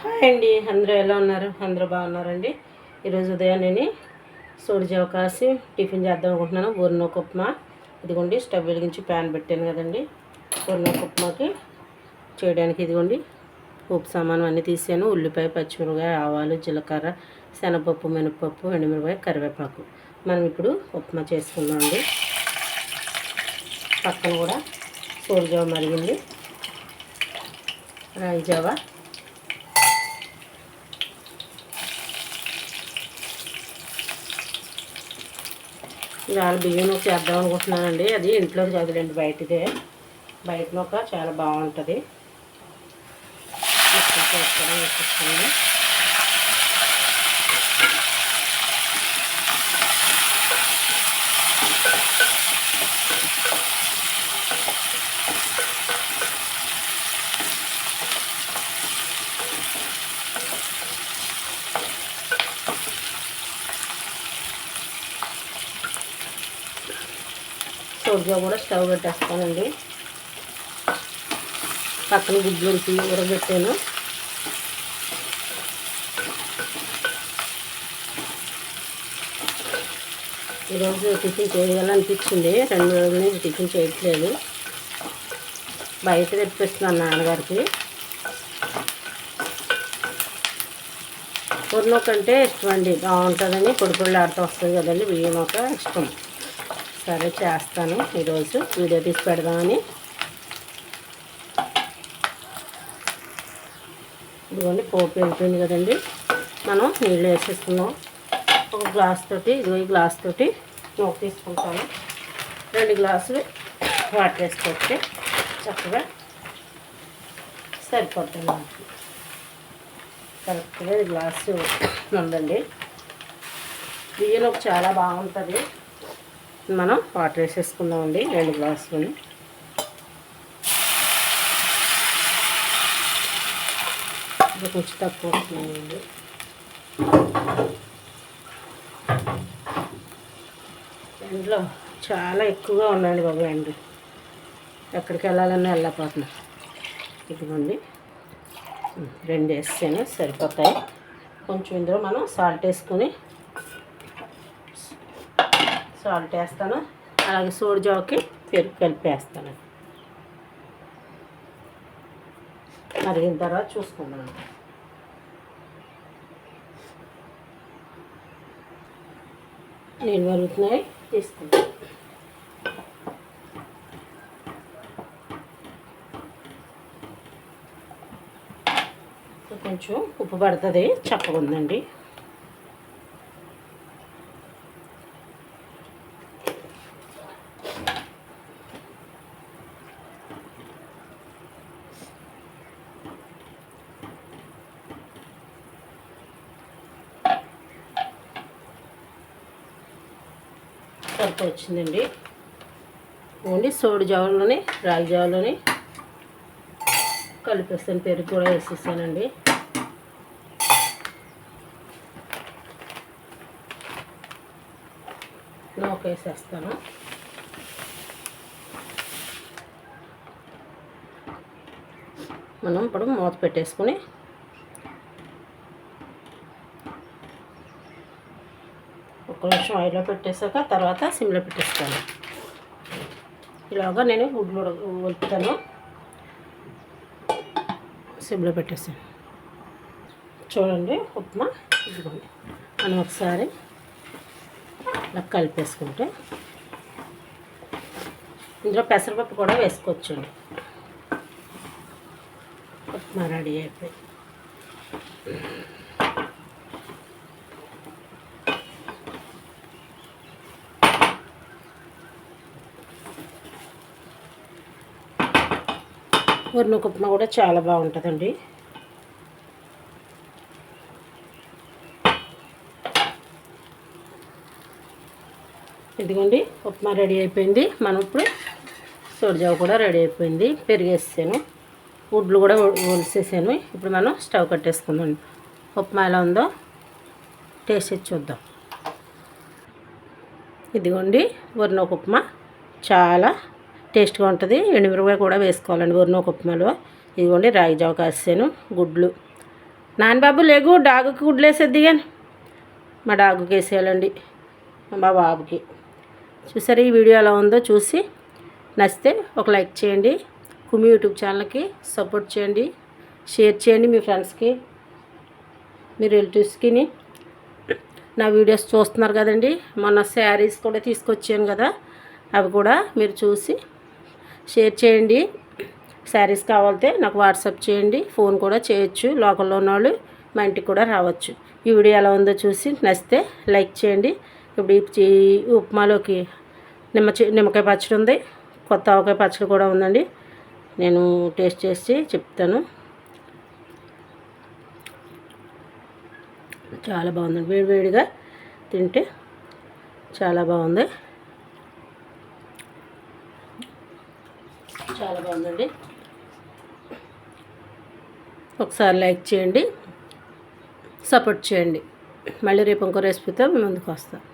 Hi అండి. అందరూ ఎలా ఉన్నారు? అందరూ బాగున్నారండి. ఈరోజు ఉదయం నేను సోడిజావ కాసి టిఫిన్ చేద్దాం అనుకుంటున్నాను. బూర్నోక ఉప్మా ఇదిగోండి స్టవ్ వెలిగించి ప్యాన్ పెట్టాను కదండి. బూర్నోక ఉప్మాకి చేయడానికి ఇదిగోండి ఉప్పు సామాను అన్నీ తీసాను. ఉల్లిపాయ పచ్చిమిరపకాయ ఆవాలు జీలకర్ర శనగపప్పు మినపప్పు ఎండుమిరపకాయ కరివేపాకు. మనం ఇప్పుడు ఉప్మా చేసుకుందామండి పక్కన కూడా సోడిజావ మరిగింది. రాయి జావా. ఇవాళ బియ్యం చేద్దాం అనుకుంటున్నానండి. అది ఇంట్లోకి చదిలేండి బయటదే. బయట ఒక చాలా బాగుంటుంది. మొత్తం స్టోర్గా కూడా స్టవ్ పెట్టేస్తానండి. పక్కన గుడ్లు ఉరబెట్టాను ఈరోజు టిఫిన్ చేయాలనిపించింది. రెండు రోజుల నుంచి టిఫిన్ చేయట్లేదు. బయట తెప్పిస్తున్నాను నాన్నగారికి. పొడిలో అంటే ఇష్టం అండి. బాగుంటుందని పొడి పొడి ఆడుతూ వస్తుంది కదండి. బియ్యం ఒక ఇష్టం. సరే చేస్తాను. ఈరోజు వీడియో తీసి పెడదామని. ఇదిగోండి పోపు వెళ్ళిపోయింది కదండి. మనం నీళ్ళు వేసేసుకున్నాం ఒక గ్లాస్ తోటి ఇదిగో ఈ గ్లాస్ తోటి నూక తీసుకుంటాను. రెండు గ్లాసులు వాటర్ వేసుకొస్తే చక్కగా సరిపోతుంది మనకి. కరెక్ట్గా ఈ గ్లాసు ఉందండి. బియ్యం చాలా బాగుంటుంది. మనం వాటర్ వేసేసుకుందామండి రెండు గ్లాసులు. ఇది కొంచెం తక్కువ వస్తుందండి ఎండ్లో చాలా ఎక్కువగా ఉన్నాయండి బాబు ఎండ. ఎక్కడికి వెళ్ళాలన్నా వెళ్ళకపోతున్నా. ఇదిగోండి. రెండు వేసాను సరిపోతాయి. కొంచెం ఇందులో మనం సాల్ట్ వేసుకొని సాల్ట్ వేస్తాను అలాగే సోడి జావకి పెరుగు కలిపేస్తాను. మరిగిన తర్వాత చూసుకుందాం. నేను మరుగుతున్నాయి తీసుకుంటాను కొంచెం ఉప్పు పడుతుంది చక్కగా ఉందండి. సరిపో వచ్చిందండి. ఓన్లీ సోడి జావలోని రాగి జావలోని కలిపేస్తాను. పెరుగు కూడా వేసేసానండి నూక వేసేస్తాను. మనం ఇప్పుడు మూత పెట్టేసుకుని ఒక నిమిషం ఆయిల్లో పెట్టేసాక తర్వాత సిమ్లో పెట్టేస్తాను. ఇలాగా నేను గుడ్లు వలుపుతాను సిమ్లో పెట్టేసాను. చూడండి ఉప్మా ఇదిగోండి. మనం ఒకసారి ఇలా కలిపేసుకుంటే ఇందులో పెసరపప్పు కూడా వేసుకోవచ్చండి. ఉప్మా రెడీ అయిపోయి ఊరినొక ఉప్మా కూడా చాలా బాగుంటుందండి. ఇదిగోండి ఉప్మా రెడీ అయిపోయింది. మనం ఇప్పుడు సోడిజావ కూడా రెడీ అయిపోయింది. పెరిగేసాను గుడ్లు కూడా ఒలిసేసాను. ఇప్పుడు మనం స్టవ్ కట్టేసుకుందాం. ఉప్మా ఎలా ఉందో టేస్ట్ చూద్దాం. ఇదిగోండి వరినొక ఉప్మా చాలా టేస్ట్గా ఉంటుంది. ఎండుమిరపకాయ కూడా వేసుకోవాలండి వరినొక ఉప్మాలో ఇదిగోండి రాగి జావ కాసాను గుడ్లు. నాన్నబాబు లేగు డాగుకి గుడ్లేసేద్ది కానీ. మా డాగుకి వేసేయాలండి మా బాబుకి. చూసారు ఈ వీడియో ఎలా ఉందో చూసి. నచ్చితే ఒక లైక్ చేయండి కుమి యూట్యూబ్ ఛానల్కి సపోర్ట్ చేయండి షేర్ చేయండి మీ ఫ్రెండ్స్కి మీ రిలేటివ్స్కి. నా వీడియోస్ చూస్తున్నారు కదండి మొన్న శారీస్ కూడా తీసుకొచ్చాను కదా అవి కూడా మీరు చూసి షేర్ చేయండి. శారీస్ కావాలితే నాకు వాట్సాప్ చేయండి. ఫోన్ కూడా చేయొచ్చు. లోకల్లో ఉన్న వాళ్ళు మా ఇంటికి కూడా రావచ్చు. ఈ వీడియో ఎలా ఉందో చూసి నచ్చితే లైక్ చేయండి. ఇప్పుడు ఈ చీ- ఉప్మాలోకి నిమ్మ నిమ్మకాయ పచ్చడి ఉంది. కొత్త ఆవకాయ పచ్చడి కూడా ఉందండి. నేను టేస్ట్ చేసి చెప్తాను. చాలా బాగుందండి. వేడి వేడిగా తింటే చాలా బాగుంది. చాలా బాగుందండి. ఒకసారి లైక్ చేయండి సపోర్ట్ చేయండి. మళ్ళీ రేపు ఇంకో రెసిపీతో ముందుకు వస్తాను